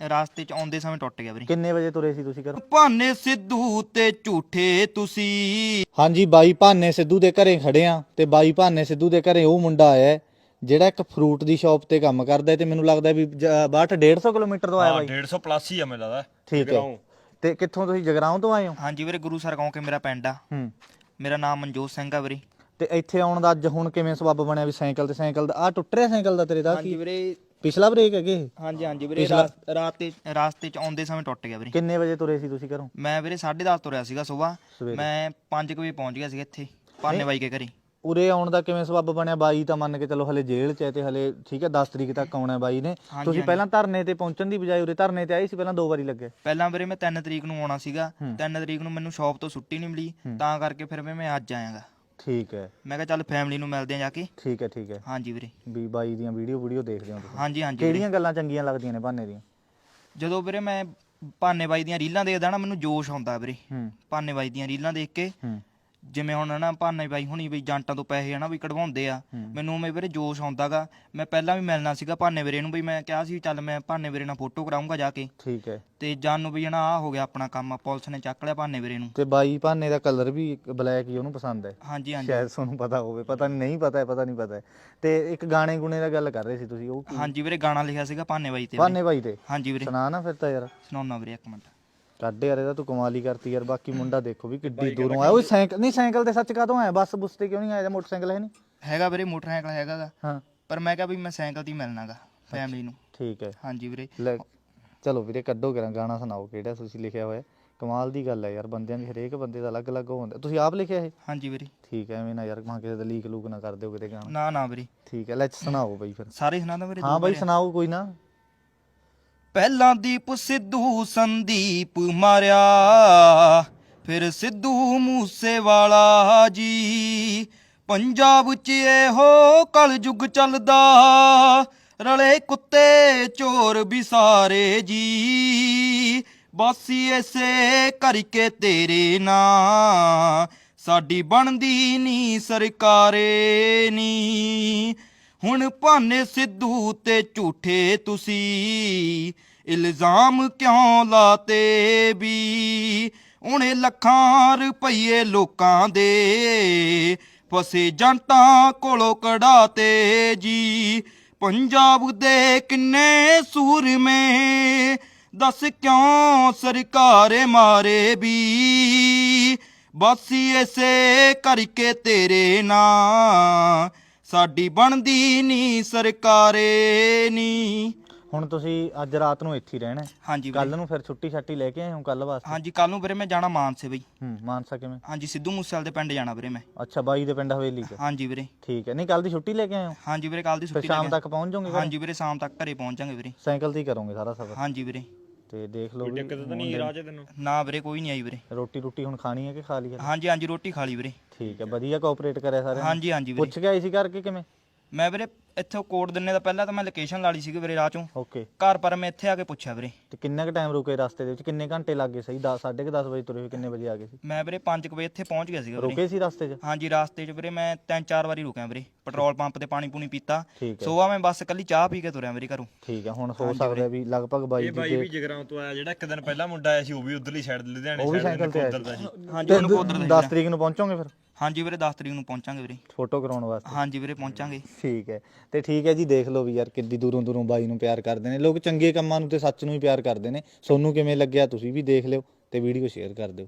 ਰਾਸਤੇ 'ਚ ਆਉਂਦੇ ਸਮੇਂ ਟੁੱਟ ਗਿਆ ਵੀਰੇ। ਕਿੰਨੇ ਵਜੇ ਤੁਰੇ ਸੀ ਤੁਸੀਂ ਘਰੋਂ? ਭਾਨੇ ਸਿੱਧੂ ਤੇ ਝੂਠੇ ਤੁਸੀਂ। ਹਾਂਜੀ ਬਾਈ ਭਾਨੇ ਸਿੱਧੂ ਦੇ ਘਰੇ ਖੜੇ ਆ ਤੇ ਬਾਈ ਭਾਨੇ ਸਿੱਧੂ ਦੇ ਘਰੇ ਉਹ ਮੁੰਡਾ ਆਇਆ ਹੈ, ਜਿਹੜਾ ਇੱਕ ਫਰੂਟ ਦੀ ਸ਼ਾਪ ਤੇ ਕੰਮ ਕਰਦਾ ਹੈ ਤੇ ਮੈਨੂੰ ਲੱਗਦਾ ਵੀ 62 150 ਕਿਲੋਮੀਟਰ ਤੋਂ ਆਇਆ ਬਾਈ। 150 ਪਲੱਸ ਹੀ ਆ ਮੈਨੂੰ ਲੱਗਦਾ। ਠੀਕ ਹੈ। ਤੇ ਕਿੱਥੋਂ ਤੁਸੀਂ ਜਗਰਾਉਂ ਤੋਂ ਆਏ ਹੋ? ਹਾਂਜੀ ਵੀਰੇ ਗੁਰੂ ਸਰ ਕਹੋ ਕਿ ਮੇਰਾ ਪਿੰਡ ਆ। ਹੂੰ। ਮੇਰਾ ਨਾਮ ਮਨਜੋਤ ਸਿੰਘ ਆ ਵੀਰੇ। ਤੇ ਇੱਥੇ ਆਉਣ ਦਾ ਅੱਜ ਹੁਣ ਕਿਵੇਂ ਸਬੱਬ ਬਣਿਆ ਵੀ ਸਾਈਕਲ ਤੇ ਸਾਈਕਲ ਦਾ ਆ ਟੁੱਟ ਰਿਹਾ ਸਾਈਕਲ ਦਾ ਤੇਰੇ ਦਾ ਹਾਂਜੀ ਕੀ? ਵੀਰੇ ਪਿਛਲਾ ਬ੍ਰੇਕ ਹੈਗੇ ਇਹ? ਹਾਂਜੀ ਹਾਂਜੀ ਵੀਰੇ ਰਾਤ ਰਾਤੇ ਰਾਸਤੇ 'ਚ ਆਉਂਦੇ ਸਮੇਂ ਟੁੱਟ ਗਿਆ ਵੀਰੇ। ਕਿੰਨੇ ਵਜੇ ਤੁਰੇ ਸੀ ਤੁਸੀਂ ਘਰੋਂ? ਮੈਂ ਵੀਰੇ 10:30 ਤੁਰਿਆ ਸੀਗਾ ਸਵੇਰ। ਸਵੇਰੇ। ਮੈਂ 5 ਵਜੇ ਪਹੁੰਚ ਗਿਆ ਸੀਗਾ ਇੱਥੇ ਭਾਨੇ ਬਾਈ ਕੇ ਘਰੇ। ਉਰੇ ਆਉਣ ਦਾ ਕਿਵੇਂ ਸਬੱਬ ਬਣਿਆ? ਬਾਈ ਤਾਂ ਮੰਨ ਕੇ ਚਲੋ ਹਲੇ ਜੇਲ੍ਹ 'ਚ ਹੈ ਤੇ ਹਲੇ ਠੀਕ ਹੈ 10 ਤਰੀਕ ਤੱਕ ਆਉਣਾ ਬਾਈ ਨੇ। ਹਾਂਜੀ, ਤੁਸੀਂ ਹਾਂਜੀ। ਪਹਿਲਾਂ ਧਰਨੇ ਤੇ ਪਹੁੰਚਣ ਦੀ ਬਜਾਏ ਉਰੇ ਧਰਨੇ ਤੇ ਆਏ ਸੀ ਪਹਿਲਾਂ ਦੋ ਵਾਰੀ ਲੱਗੇ? ਪਹਿਲਾਂ ਵੀਰੇ ਮੈਂ 3 ਤਰੀਕ ਨੂੰ ਆਉਣਾ ਸੀਗਾ। ਹੂੰ। 3 ਤਰੀਕ ਨੂੰ ਮੈਨੂੰ ਸ਼ਾਪ ਤੋਂ ਛੁੱਟੀ ਨਹੀਂ ਮਿਲੀ। ਤਾਂ ਕਰਕੇ ਫਿਰ ਮੈਂ ਅੱਜ ਆਇਆਗਾ। ਠੀਕ ਹੈ। ਮੈਂ ਕਿਹਾ ਚੱਲ ਫੈਮਿਲੀ ਨੂੰ ਮਿਲਦੇ ਆ ਜਾ ਕੇ। ਠੀਕ ਹੈ ਠੀਕ ਹੈ। ਹਾਂਜੀ ਵੀਰੇ। ਵੀ ਬਾਈ ਦੀਆਂ ਵੀਡੀਓ ਵੀਡੀਓ ਦੇਖਦੇ ਹੋ ਤੁਸੀਂ? ਹਾਂਜੀ ਹਾਂਜੀ ਵੀਰੇ। ਕਿਹੜੀਆਂ ਗੱਲਾਂ ਚੰਗੀਆਂ ਲੱਗਦੀਆਂ ਨੇ ਭਾਨੇ ਦੀਆਂ? ਜਦੋਂ ਵੀਰੇ ਮੈਂ ਭਾਨੇ ਬਾਈ ਦੀਆਂ ਰੀਲਾਂ ਦੇਖਦਾ ਨਾ ਮੈਨੂੰ ਜੋਸ਼ ਆਉਂਦਾ ਵੀਰੇ। ਹੂੰ। ਭਾਨੇ ਬਾਈ ਦੀਆਂ ਰੀਲਾਂ ਦੇਖ ਕੇ। ਹੂੰ। ਜਿਵੇਂ ਹੁਣ ਨਾ ਭਾਨੇ ਬਾਈ ਹੁਣੀ ਵੀ ਜਾਂਟਾਂ ਤੋਂ ਪੈਸੇ ਹਨਾ ਵੀ ਕਢਵਾਉਂਦੇ ਆ। ਮੈਨੂੰ ਉਵੇਂ ਵੀਰੇ ਜੋਸ਼ ਆਉਂਦਾਗਾ। ਮੈਂ ਪਹਿਲਾਂ ਵੀ ਮਿਲਣਾ ਸੀਗਾ ਭਾਨੇ ਵੀਰੇ ਨੂੰ ਵੀ ਮੈਂ ਕਿਹਾ ਸੀ ਚੱਲ ਮੈਂ ਭਾਨੇ ਵੀਰੇ ਨਾਲ ਫੋਟੋ ਕਰਾਉਂਗਾ ਜਾ ਕੇ। ਠੀਕ ਹੈ। ਤੇ ਜਾਨ ਨੂੰ ਵੀ ਹਨਾ ਆ ਹੋ ਗਿਆ ਆਪਣਾ ਕੰਮ ਪੁਲਿਸ ਨੇ ਚੱਕ ਲਿਆ ਭਾਨੇ ਵੀਰੇ ਨੂੰ। ਤੇ ਬਾਈ ਭਾਨੇ ਦਾ ਕਲਰ ਵੀ ਬਲੈਕ ਹੀ ਉਹਨੂੰ ਪਸੰਦ ਹੈ। ਹਾਂਜੀ ਹਾਂਜੀ। ਸ਼ਾਇਦ ਤੁਹਾਨੂੰ ਪਤਾ ਹੋਵੇ ਪਤਾ ਨਹੀਂ ਨਹੀਂ ਪਤਾ ਹੈ ਪਤਾ ਨਹੀਂ ਪਤਾ ਹੈ। ਤੇ ਇੱਕ ਗਾਣੇ ਗੁਣੇ ਦਾ ਗੱਲ ਕਰ ਰਹੇ ਸੀ ਤੁਸੀਂ ਉਹ ਕੀ? ਹਾਂਜੀ ਵੀਰੇ ਗਾਣਾ ਲਿਖਿਆ ਸੀਗਾ ਭਾਨੇ ਬਾਈ ਤੇ। ਭਾਨੇ ਬਾਈ ਤੇ? ਹਾਂਜੀ ਵੀਰੇ। ਸੁਣਾ ਨਾ ਫਿਰ ਤਾਂ ਯਾਰ। ਸੁਣਾਉਣਾ ਵੀਰੇ ਇੱਕ ਮਿੰਟ। ਕੱਢ ਯਾਰ ਇਹਦਾ ਤੂੰ ਕਮਾਲ ਹੀ ਕਰਤੀ ਯਾਰ। ਬਾਕੀ ਮੁੰਡਾ ਦੇਖੋ ਵੀ ਕਿੱਡੀ ਦੂਰੋਂ ਆਇਆ। ਉਹ ਸਾਈਕਲ ਨਹੀਂ ਸਾਈਕਲ ਤੇ ਸੱਚ ਕਾਹਤੋਂ ਆਇਆ? ਬੱਸ ਬੁੱਸ ਤੇ ਕਿਉਂ ਨਹੀਂ ਆਇਆ? ਮੋਟਰਸਾਈਕਲ ਹੈ ਨਹੀਂ? ਹੈਗਾ ਵੀਰੇ ਮੋਟਰਸਾਈਕਲ ਹੈਗਾਗਾ। ਹਾਂ। ਪਰ ਮੈਂ ਕਿਹਾ ਵੀ ਮੈਂ ਸਾਈਕਲ ਤੇ ਹੀ ਮਿਲਣਾਗਾ ਫੈਮਿਲੀ ਨੂੰ। ਠੀਕ ਹੈ। ਹਾਂਜੀ ਵੀਰੇ। ਲੈ ਚਲੋ ਵੀਰੇ ਕੱਢੋ ਕਰਾਂ ਗਾਣਾ ਸੁਣਾਓ ਕਿਹੜਾ ਤੁਸੀਂ ਲਿਖਿਆ ਹੋਇਆ। ਕਮਾਲ ਦੀ ਗੱਲ ਹੈ ਯਾਰ ਬੰਦਿਆਂ ਦੀ ਹਰੇਕ ਬੰਦੇ ਦਾ ਅਲੱਗ-ਅਲੱਗ ਹੁੰਦਾ। ਤੁਸੀਂ ਆਪ ਲਿਖਿਆ ਇਹ? ਹਾਂਜੀ ਵੀਰੇ। ਠੀਕ ਹੈ ਐਵੇਂ ਨਾ ਯਾਰ ਮਾਂ ਕਿਸੇ ਦਾ ਲੀਕ ਲੂਕ ਨਾ ਕਰ ਦਿਓ ਕਿਤੇ ਗਾਣਾ। ਨਾ ਨਾ ਵੀਰੇ। ਠੀਕ ਹੈ ਲੈ ਸੁਣਾਓ ਬਈ ਫਿਰ। ਸਾਰੇ ਸੁਣਾਦਾ ਵੀਰੇ ਹਾਂ ਦੋ ਬਈ? ਸੁਣਾਓ ਕੋਈ ਨਾ। ਪਹਿਲਾਂ ਦੀਪ ਸਿੱਧੂ ਸੰਦੀਪ ਮਾਰਿਆ, ਫਿਰ ਸਿੱਧੂ ਮੂਸੇਵਾਲਾ ਜੀ। ਪੰਜਾਬ 'ਚ ਇਹੋ ਕਲਯੁਗ ਚੱਲਦਾ, ਰਲੇ ਕੁੱਤੇ ਚੋਰ ਵੀ ਸਾਰੇ ਜੀ। ਬਾਸੀ ਐਸੇ ਕਰਕੇ ਤੇਰੇ ਨਾਂ, ਸਾਡੀ ਬਣਦੀ ਨੀ ਸਰਕਾਰੇ ਨੀ। ਹੁਣ ਭਾਨੇ ਸਿੱਧੂ ਤੇ ਝੂਠੇ ਤੁਸੀਂ, ਇਲਜ਼ਾਮ ਕਿਉਂ ਲਾਤੇ ਵੀ? ਉਹਨੇ ਲੱਖਾਂ ਰੁਪਈਏ ਲੋਕਾਂ ਦੇ ਫਸੇ ਜੰਟਾਂ ਕੋਲੋਂ ਕਢਾਤੇ ਜੀ। ਪੰਜਾਬ ਦੇ ਕਿੰਨੇ ਸੂਰਮੇ, ਦੱਸ ਕਿਉਂ ਸਰਕਾਰ ਮਾਰੇ ਵੀ? ਬਸ ਇਸੇ ਕਰਕੇ ਤੇਰੇ ਨਾਂ ਸਾਡੀ ਬਣਦੀ ਨੀ ਸਰਕਾਰੇ ਨੀ। ਹੁਣ ਤੁਸੀਂ ਅੱਜ ਰਾਤ ਨੂੰ ਇੱਥੇ ਹੀ ਰਹਿਣਾ ਹੈ। ਹਾਂਜੀ ਕੱਲ ਨੂੰ ਫਿਰ ਛੁੱਟੀ ਛੱਟੀ ਲੈ ਕੇ ਆਏ ਹੋ ਕੱਲ ਵਾਸਤੇ? ਹਾਂਜੀ ਕੱਲ ਨੂੰ ਵੀਰੇ ਮੈਂ ਜਾਣਾ ਮਾਨਸੇ ਬਈ। ਹੂੰ ਮਾਨਸਾ ਕਿਵੇਂ? ਹਾਂਜੀ ਸਿੱਧੂ ਮੂਸੇਵਾਲ ਦੇ ਪਿੰਡ ਜਾਣਾ ਵੀਰੇ ਮੈਂ। ਅੱਛਾ ਬਾਈ ਦੇ ਪਿੰਡ ਹਵੇਲੀ ਚ? ਹਾਂਜੀ ਵੀਰੇ। ਠੀਕ ਹੈ। ਨਹੀਂ ਕੱਲ ਦੀ ਛੁੱਟੀ ਲੈ ਕੇ ਆਏ ਹੋ? ਹਾਂਜੀ ਵੀਰੇ ਕੱਲ ਦੀ ਫਿਰ ਛੁੱਟੀ ਸ਼ਾਮ ਲੈ ਤੱਕ ਪਹੁੰਚ ਜਾਓਗੇ ਘਰੇ? ਹਾਂਜੀ ਵੀਰੇ ਸ਼ਾਮ ਤੱਕ ਘਰੇ ਪਹੁੰਚ ਜਾਾਂਗੇ ਵੀਰੇ। ਸਾਈਕਲ ਤੇ ਹੀ ਕਰੋਗੇ ਸਾਰਾ ਸਫ਼ਰ? ਹਾਂਜੀ ਵੀਰੇ। ਤੇ ਦੇਖ ਲਓ ਵੀ ਦਿੱਕਤ ਤਾਂ ਨਹੀਂ ਰਾਹ 'ਚ ਤੈਨੂੰ? ਨਾ ਵੀਰੇ ਕੋਈ ਨਹੀਂ ਆਈ ਵੀਰੇ। ਰੋਟੀ ਰੋਟੀ ਹੁਣ ਖਾਣੀ ਹੈ ਕਿ ਖਾ ਲਈ ਹੈ? ਹਾਂਜੀ ਹਾਂਜੀ ਰੋਟੀ ਖਾ ਲਈ ਵੀਰੇ। ਠੀਕ ਹੈ ਵਧੀਆ ਕੋਆਪਰੇਟ ਕਰਿਆ ਸਾਰਿਆਂ ਨੇ? ਹਾਂਜੀ ਹਾਂਜੀ ਵੀਰੇ। ਪੁੱਛ ਕੇ ਆਈ ਸੀ ਕਰਕੇ ਕਿਵੇਂ? ਮੈਂ ਵੀਰੇ ਇੱਥੋਂ ਕੋਡ ਦਿੰਨੇ ਦਾ ਪਹਿਲਾਂ ਤਾਂ ਮੈਂ ਲੋਕੇਸ਼ਨ ਲਾ ਲਈ ਸੀਗੀ ਵੀਰੇ ਰਾਹ ਚੋਂ। ਓਕੇ ਘਰ ਪਰ ਮੈਂ ਇੱਥੇ ਆ ਕੇ ਪੁੱਛਿਆ ਵੀਰੇ। ਤੇ ਕਿੰਨਾ ਕੁ ਟਾਈਮ ਰੁਕੇ ਰਸਤੇ ਦੇ ਵਿੱਚ? ਕਿੰਨੇ ਘੰਟੇ ਲੱਗੇ ਸਹੀ? 10 10:30 ਵਜੇ ਤੁਰੇ ਹੋਏ ਕਿੰਨੇ ਵਜੇ ਆ ਗਏ ਸੀ? ਮੈਂ ਵੀਰੇ 5 ਵਜੇ ਇੱਥੇ ਪਹੁੰਚ ਗਿਆ ਸੀਗਾ ਵੀਰੇ। ਰੁਕੇ ਸੀ ਰਸਤੇ 'ਚ? ਹਾਂਜੀ ਰਾਸਤੇ 'ਚ ਵੀਰੇ ਮੈਂ ਤਿੰਨ ਚਾਰ ਵਾਰੀ ਰੁਕਿਆ ਵੀਰੇ। ਪੈਟਰੋਲ ਪੰਪ ਤੇ ਪਾਣੀ ਪੂਣੀ ਪੀਤਾ। ਠੀਕ ਹੈ। ਸੋਵਾ ਮੈਂ ਬਸ ਕੱਲੀ ਚਾਹ ਪੀ ਕੇ ਤੁਰਿਆ ਵੀਰੇ ਘਰੋਂ। ਠੀਕ ਹੈ ਹੁਣ ਹੋ ਸਕਦਾ ਵੀ ਲਗਭਗ ਬਾਈ ਇਹ ਬਾਈ ਵੀ ਜਗਰਾਉਂ ਤੋਂ ਆਇਆ ਜਿਹੜਾ ਇੱਕ ਦਿਨ ਪਹਿਲਾਂ ਮੁੰਡਾ ਆਇਆ ਸੀ ਉਹ ਵੀ ਉਧਰਲੀ ਸਾਈਡ ਲੁਧਿਆਣੇ ਉਹ ਵੀ ਸਾਈਡ ਸਾਈਕਲ ਤੇ ਆਇਆ ਦਾ ਸੀ। ਹਾਂਜੀ ਉਹਨੂੰ ਕੋਦਰ 10 ਤਰੀਕ ਨੂੰ ਪਹੁੰਚੋਗੇ ਫਿਰ? ਹਾਂਜੀ ਵੀਰੇ 10 ਤਰੀਕ ਨੂੰ ਪਹੁੰਚਾਂਗੇ ਵੀਰੇ। ਫੋਟੋ ਕਰਾਉਣ ਵਾਸਤੇ? ਹਾਂਜੀ ਵੀਰੇ ਪਹੁੰਚਾਂਗੇ। ਠੀਕ ਹੈ। ਤੇ ਠੀਕ ਹੈ ਜੀ ਦੇਖ ਲਓ ਵੀ ਯਾਰ ਕਿੱਦੀ ਦੂਰੋਂ ਦੂਰੋਂ ਬਾਈ ਨੂੰ ਪਿਆਰ ਕਰਦੇ ਨੇ। ਲੋਕ ਚੰਗੇ ਕੰਮਾਂ ਨੂੰ ਤੇ ਸੱਚ ਨੂੰ ਹੀ ਪਿਆਰ ਕਰਦੇ ਨੇ। ਸੋਨੂੰ ਕਿਵੇਂ ਲੱਗਿਆ ਤੁਸੀਂ ਵੀ ਦੇਖ ਲਿਓ ਤੇ ਵੀਡੀਓ ਸ਼ੇਅਰ ਕਰ ਦਿਓ।